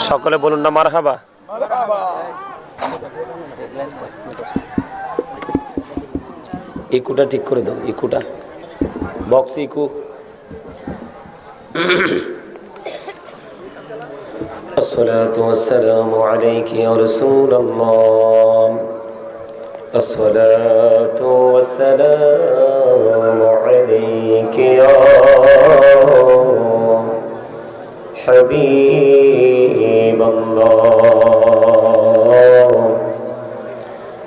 সকলে বলুন না মার হাবা ইকুটা ঠিক করে দাও ইকুটা বক্স ইকু الصلاة والسلام عليك يا رسول الله الصلاة والسلام عليك يا حبيب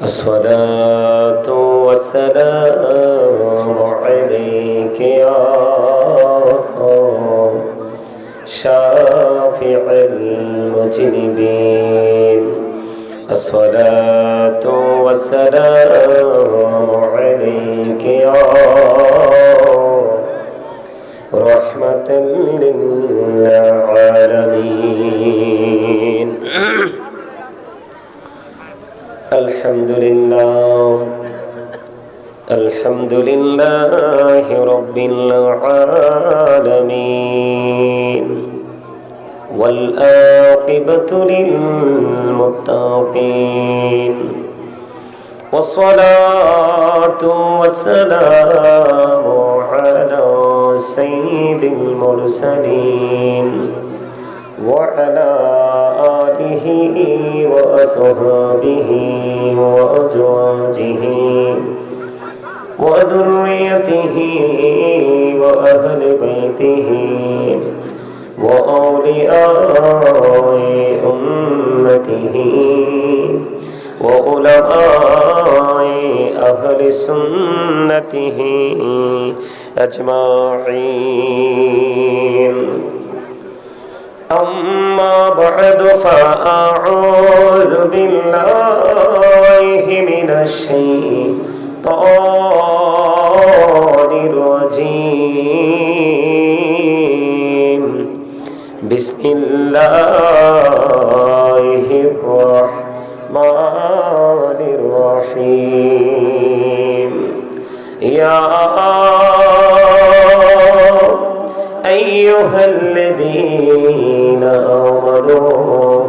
الصلاة والسلام عليك يا شافع المجنبين. الصلاة والسلام عليك يا رحمة للعالمين الحمد لله رب العالمين والآقبة للمتقين والصلاة والسلام على سيد المرسلين وعلى آله وأصحابه وأزواجه وذريته وأهل بيته وأولياء أمته وعلماء أهل سنته أجمعين. أما بعد فأعوذ بالله من الشيطان بسم الله الرحمن الرحيم. يا أيها الذين آمنوا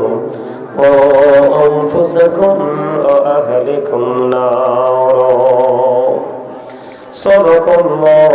أنفسكم وأهلكم نارا. صدق الله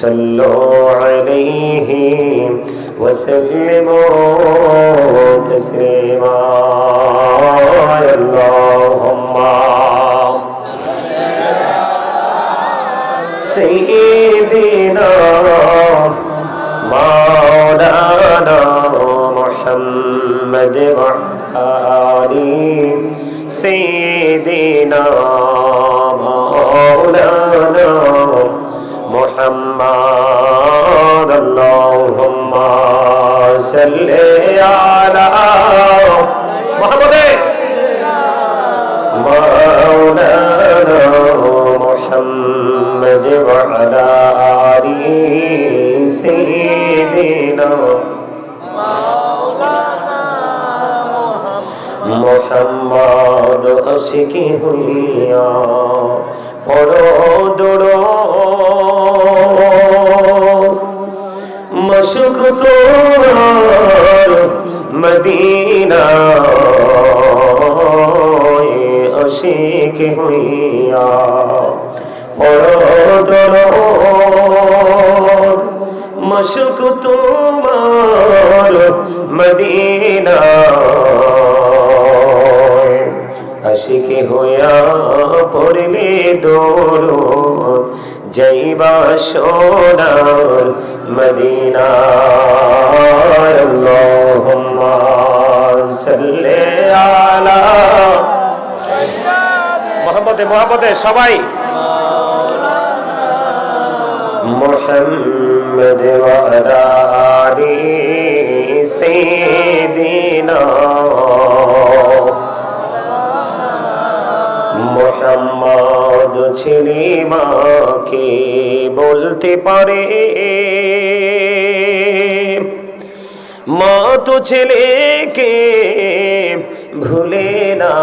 صلوا عليه وسلموا تسليما. اللهم سيدنا مولانا محمد وعلى سيدنا مولانا محمد اللهم صل على محمد مولانا محمد وعلى آله سيدنا মোহাম্মদ আশিকি হইয়া পড় দৌড় তোর মদিনা আশিক হইয়া পড় মশুক তোমার মদিনা আশিকে হইয়া পড়লে দৌড় যাইবা সোনার মদিনার আল্লাহুম্মা সাল্লি আলা মোহাম্মদে মোহাম্মদে সবাই। মোহাম্মদ ওয়া আলি সাইয়্যিদিনা ছেলে মাকে, বলতে পারে। মা তো ছেলেকে ভুলে না।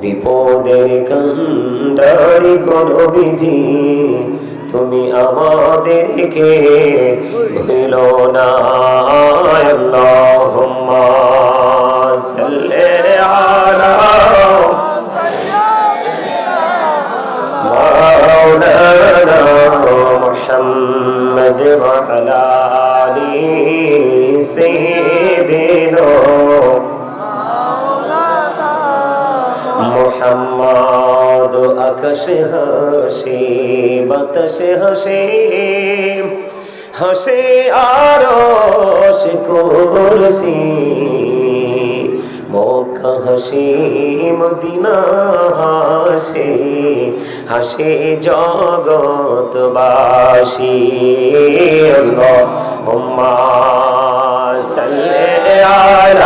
বিপদের কন্ডারি গণবিজি তুমি আমাদেরকে ভুলো না। আল্লাহুম্মা সাল্লি মুছে মোহাম্মদ আকাশে হাসে, বাতাসে হাসে হাসে আর কুরসি মক্কা হাসে, মদিনা হাসে হাসে জগৎবাসী আল্লাহ وسلم على